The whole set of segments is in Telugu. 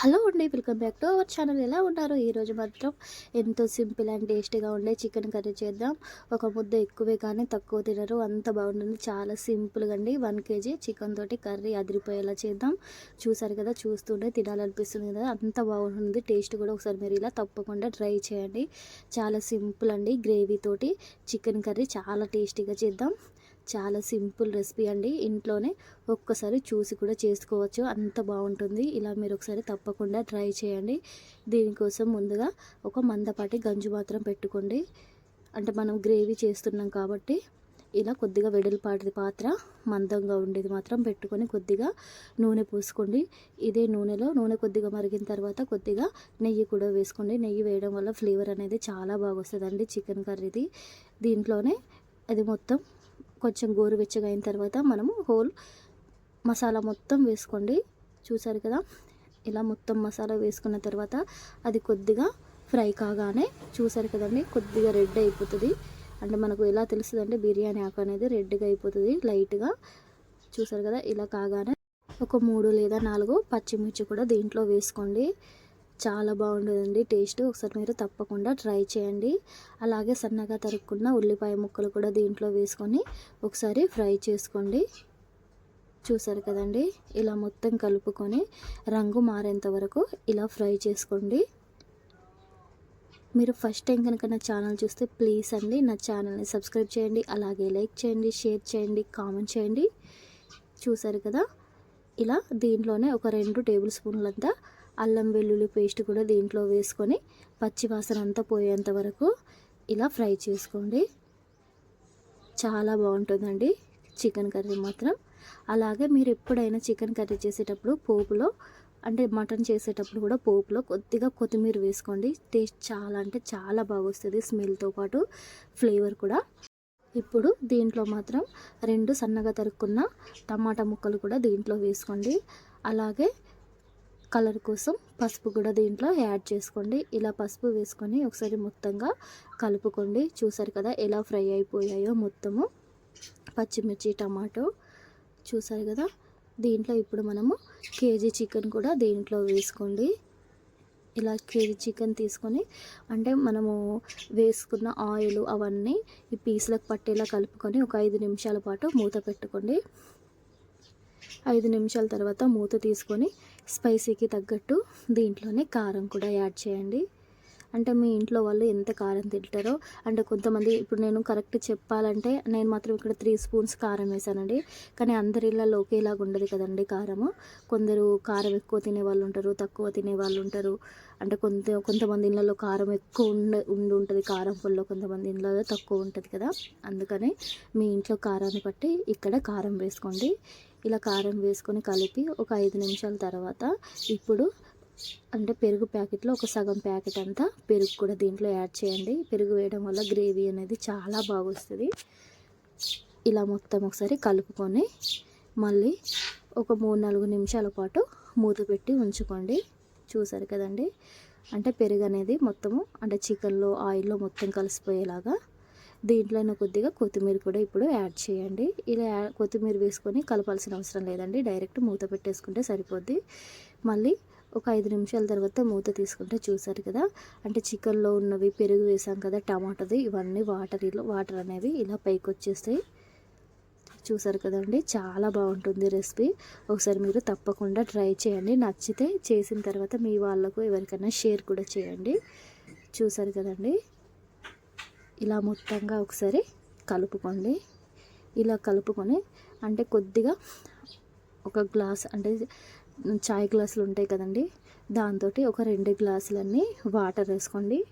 హలో అండి welcome back to our channel. ఎలా ఉన్నారు? ఈరోజు మాత్రం ఎంతో సింపుల్ అండ్ టేస్టీగా ఉండే చికెన్ కర్రీ చేద్దాం. ఒక ముద్ద ఎక్కువే కానీ తక్కువ తినరు. అంత బాగుంటుంది. చాలా సింపుల్గా అండి. వన్ కేజీ చికెన్ తోటి కర్రీ అదిరిపోయేలా చేద్దాం. చూసారు కదా చూస్తుంటే తినాలనిపిస్తుంది కదా. అంత బాగుంటుంది. టేస్ట్ కూడా ఒకసారి మీరు ఇలా తప్పకుండా ట్రై చేయండి. చాలా సింపుల్ అండి గ్రేవీ తోటి చికెన్ కర్రీ. చాలా టేస్టీగా చేద్దాం. చాలా సింపుల్ రెసిపీ అండి. ఇంట్లోనే ఒక్కసారి చూసి కూడా చేసుకోవచ్చు. అంత బాగుంటుంది. ఇలా మీరు ఒకసారి తప్పకుండా ట్రై చేయండి. దీనికోసం ముందుగా ఒక మందపాటి గంజు మాత్రం పెట్టుకోండి. అంటే మనం గ్రేవీ చేస్తున్నాం కాబట్టి ఇలా కొద్దిగా వెడల్పాటి పాత్ర మందంగా ఉండేది మాత్రం పెట్టుకొని కొద్దిగా నూనె పోసుకోండి. ఇదే నూనెలో నూనె కొద్దిగా మరిగిన తర్వాత కొద్దిగా నెయ్యి కూడా వేసుకోండి. నెయ్యి వేయడం వల్ల ఫ్లేవర్ అనేది చాలా బాగా వస్తుందండి. చికెన్ కర్రీది. దీంట్లోనే అది మొత్తం కొంచెం గోరువెచ్చగా అయిన తర్వాత మనము హోల్ మసాలా మొత్తం వేసుకోండి. చూసారు కదా? ఇలా మొత్తం మసాలా వేసుకున్న తర్వాత అది కొద్దిగా ఫ్రై కాగానే చూసారు కదండి? కొద్దిగా రెడ్ అయిపోతుంది. అంటే మనకు ఎలా తెలుస్తుంది అంటే బిర్యానీ ఆకు అనేది రెడ్గా అయిపోతుంది లైట్గా చూసారు కదా? ఇలా కాగానే ఒక మూడు లేదా నాలుగు పచ్చిమిర్చి కూడా దీంట్లో వేసుకోండి. చాలా బాగుంటుందండి టేస్ట్ ఒకసారి మీరు తప్పకుండా ట్రై చేయండి. అలాగే సన్నగా తరుక్కున్న ఉల్లిపాయ ముక్కలు కూడా దీంట్లో వేసుకొని ఒకసారి ఫ్రై చేసుకోండి. చూసారు కదండి? ఇలా మొత్తం కలుపుకొని రంగు మారేంత వరకు ఇలా ఫ్రై చేసుకోండి. మీరు ఫస్ట్ టైం కనుక నా ఛానల్ చూస్తే ప్లీజ్ అండి నా ఛానల్ని సబ్స్క్రైబ్ చేయండి అలాగే లైక్ చేయండి షేర్ చేయండి కామెంట్ చేయండి. చూసారు కదా? ఇలా దీంట్లోనే ఒక రెండు టేబుల్ స్పూన్లంతా అల్లం వెల్లుల్లి పేస్ట్ కూడా దీంట్లో వేసుకొని పచ్చివాసన అంతా పోయేంత వరకు ఇలా ఫ్రై చేసుకోండి. చాలా బాగుంటుందండి చికెన్ కర్రీ మాత్రం. అలాగే మీరు ఎప్పుడైనా చికెన్ కర్రీ చేసేటప్పుడు పోపులో అంటే మటన్ చేసేటప్పుడు కూడా పోపులో కొద్దిగా కొత్తిమీర వేసుకోండి. టేస్ట్ చాలా అంటే చాలా బాగొస్తుంది స్మెల్తో పాటు ఫ్లేవర్ కూడా. ఇప్పుడు దీంట్లో మాత్రం రెండు సన్నగా తరుక్కున్న టమాటా ముక్కలు కూడా దీంట్లో వేసుకోండి. అలాగే కలర్ కోసం పసుపు కూడా దీంట్లో యాడ్ చేసుకోండి. ఇలా పసుపు వేసుకొని ఒకసారి మొత్తంగా కలుపుకోండి. చూసారు కదా ఎలా ఫ్రై అయిపోయాయో మొత్తము. పచ్చిమిర్చి టమాటో చూసారు కదా. దీంట్లో ఇప్పుడు మనము కేజీ చికెన్ కూడా దీంట్లో వేసుకోండి. ఇలా కేజీ చికెన్ తీసుకొని అంటే మనము వేసుకున్న ఆయిల్ అవన్నీ ఈ పీసులకు పట్టేలా కలుపుకొని ఒక ఐదు నిమిషాల పాటు మూత పెట్టుకోండి. ఐదు నిమిషాల తర్వాత మూత తీసుకొని స్పైసీకి తగ్గట్టు దీంట్లోనే కారం కూడా యాడ్ చేయండి. అంటే మీ ఇంట్లో వాళ్ళు ఎంత కారం తింటారో అంటే కొంతమంది ఇప్పుడు నేను కరెక్ట్ చెప్పాలంటే నేను మాత్రం ఇక్కడ త్రీ స్పూన్స్ కారం వేసానండి. కానీ అందరి ఇళ్ళలో ఒకేలాగా ఉండదు కదండి కారము. కొందరు కారం ఎక్కువ తినే వాళ్ళు ఉంటారు తక్కువ తినే వాళ్ళు ఉంటారు. అంటే కొంత కొంతమంది ఇళ్ళలో కారం ఎక్కువ ఉండ ఉండి ఉంటుంది కారం పొల్లో కొంతమంది ఇళ్ళలో తక్కువ ఉంటుంది కదా. అందుకని మీ ఇంట్లో కారాన్ని బట్టి ఇక్కడ కారం వేసుకోండి. ఇలా కారం వేసుకొని కలిపి ఒక ఐదు నిమిషాల తర్వాత ఇప్పుడు అంటే పెరుగు ప్యాకెట్లో ఒక సగం ప్యాకెట్ అంతా పెరుగు కూడా దీంట్లో యాడ్ చేయండి. పెరుగు వేయడం వల్ల గ్రేవీ అనేది చాలా బాగొస్తుంది. ఇలా మొత్తం ఒకసారి కలుపుకొని మళ్ళీ ఒక మూడు నాలుగు నిమిషాల పాటు మూత పెట్టి ఉంచుకోండి. చూసారు కదండి? అంటే పెరుగు అనేది మొత్తము అంటే చికెన్లో ఆయిల్లో మొత్తం కలిసిపోయేలాగా దీంట్లోనే కొద్దిగా కొత్తిమీర కూడా ఇప్పుడు యాడ్ చేయండి. ఇలా కొత్తిమీర వేసుకొని కలపాల్సిన అవసరం లేదండి. డైరెక్ట్ మూత పెట్టేసుకుంటే సరిపోద్ది. మళ్ళీ ఒక ఐదు నిమిషాల తర్వాత మూత తీసుకుంటే చూసారు కదా? అంటే చికెన్లో ఉన్నవి పెరుగు వేసాం కదా టమాటాది ఇవన్నీ వాటర్ వాటర్ అనేవి ఇలా పైకి వచ్చేస్తాయి చూసారు కదండి చాలా బాగుంటుంది రెసిపీ. ఒకసారి మీరు తప్పకుండా ట్రై చేయండి. నచ్చితే చేసిన తర్వాత మీ వాళ్ళకు ఎవరికైనా షేర్ కూడా చేయండి. చూసారు కదండి ఇలా మొత్తంగా ఒకసారి కలుపుకోండి. ఇలా కలుపుకొని అంటే కొద్దిగా ఒక గ్లాస్ అంటే చాయ్ గ్లాసులు ఉంటాయి కదండి. దాంతో ఒక రెండు గ్లాసులన్నీ వాటర్ వేసుకోండి.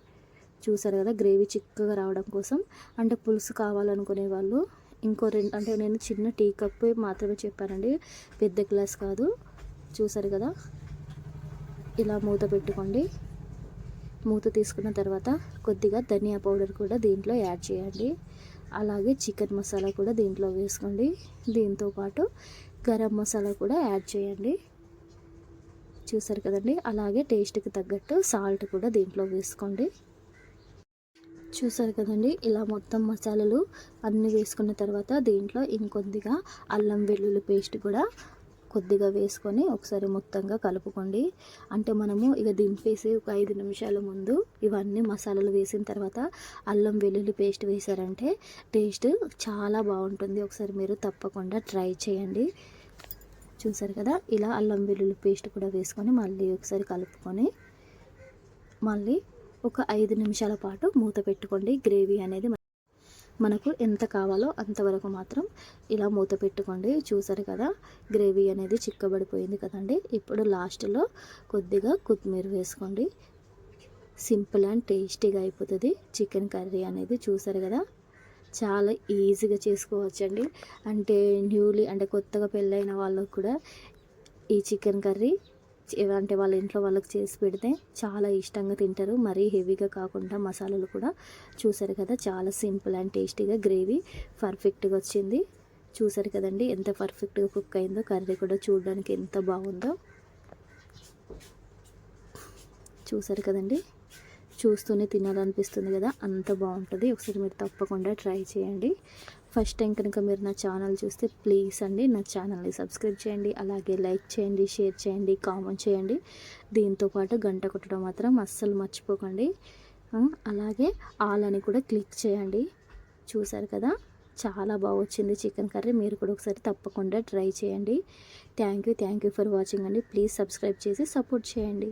చూసారు కదా గ్రేవీ చిక్కగా రావడం కోసం. అంటే పులుసు కావాలనుకునే వాళ్ళు ఇంకో రెండు అంటే నేను చిన్న టీ కప్ మాత్రమే చెప్పానండి. పెద్ద గ్లాస్ కాదు. చూసారు కదా? ఇలా మూత పెట్టుకోండి. మూత తీసుకున్న తర్వాత కొద్దిగా ధనియా పౌడర్ కూడా దీంట్లో యాడ్ చేయండి. అలాగే చికెన్ మసాలా కూడా దీంట్లో వేసుకోండి. దీంతోపాటు గరం మసాలా కూడా యాడ్ చేయండి. చూసారు కదండి? అలాగే టేస్ట్కి తగ్గట్టు సాల్ట్ కూడా దీంట్లో వేసుకోండి. చూసారు కదండి? ఇలా మొత్తం మసాలాలు అన్నీ వేసుకున్న తర్వాత దీంట్లో ఇంకొద్దిగా అల్లం వెల్లుల్లి పేస్ట్ కూడా కొద్దిగా వేసుకొని ఒకసారి మొత్తంగా కలుపుకోండి. అంటే మనము ఇక దింపేసి ఒక ఐదు నిమిషాల ముందు ఇవన్నీ మసాలాలు వేసిన తర్వాత అల్లం వెల్లుల్లి పేస్ట్ వేసారంటే టేస్ట్ చాలా బాగుంటుంది. ఒకసారి మీరు తప్పకుండా ట్రై చేయండి. చూసారు కదా? ఇలా అల్లం వెల్లుల్లి పేస్ట్ కూడా వేసుకొని మళ్ళీ ఒకసారి కలుపుకొని మళ్ళీ ఒక ఐదు నిమిషాల పాటు మూత పెట్టుకోండి. గ్రేవీ అనేది మనకు ఎంత కావాలో అంతవరకు మాత్రం ఇలా మూత పెట్టుకోండి. చూసారు కదా? గ్రేవీ అనేది చిక్కబడిపోయింది కదండి? ఇప్పుడు లాస్ట్లో కొద్దిగా కొత్తిమీర వేసుకోండి. సింపుల్ అండ్ టేస్టీగా అయిపోతుంది. చికెన్ కర్రీ అనేది చూసారు కదా? చాలా ఈజీగా చేసుకోవచ్చండి. అంటే న్యూలీ అంటే కొత్తగా పెళ్ళైన వాళ్ళకు కూడా ఈ చికెన్ కర్రీ అంటే వాళ్ళ ఇంట్లో వాళ్ళకి చేసి పెడితే చాలా ఇష్టంగా తింటారు. మరీ హెవీగా కాకుండా మసాలాలు కూడా చూసారు కదా చాలా సింపుల్ అండ్ టేస్టీగా గ్రేవీ పర్ఫెక్ట్గా వచ్చింది. చూసారు కదండి ఎంత పర్ఫెక్ట్గా కుక్ అయిందో కర్రీ కూడా చూడడానికి ఎంత బాగుందో. చూసారు కదండి. చూస్తూనే తినాలనిపిస్తుంది కదా అంత బాగుంటుంది. ఒకసారి మీరు తప్పకుండా ట్రై చేయండి. ఫస్ట్ టైం కనుక మీరు నా ఛానల్ చూస్తే ప్లీజ్ అండి నా ఛానల్ని సబ్స్క్రైబ్ చేయండి. అలాగే లైక్ చేయండి షేర్ చేయండి కామెంట్ చేయండి. దీంతోపాటు గంట కొట్టడం మాత్రం అస్సలు మర్చిపోకండి. అలాగే ఆల్ అని కూడా క్లిక్ చేయండి. చూసారు కదా చాలా బాగా వచ్చింది చికెన్ కర్రీ మీరు కూడా ఒకసారి తప్పకుండా ట్రై చేయండి. Thank you thank you for watching అండి. ప్లీజ్ సబ్స్క్రైబ్ చేసి సపోర్ట్ చేయండి.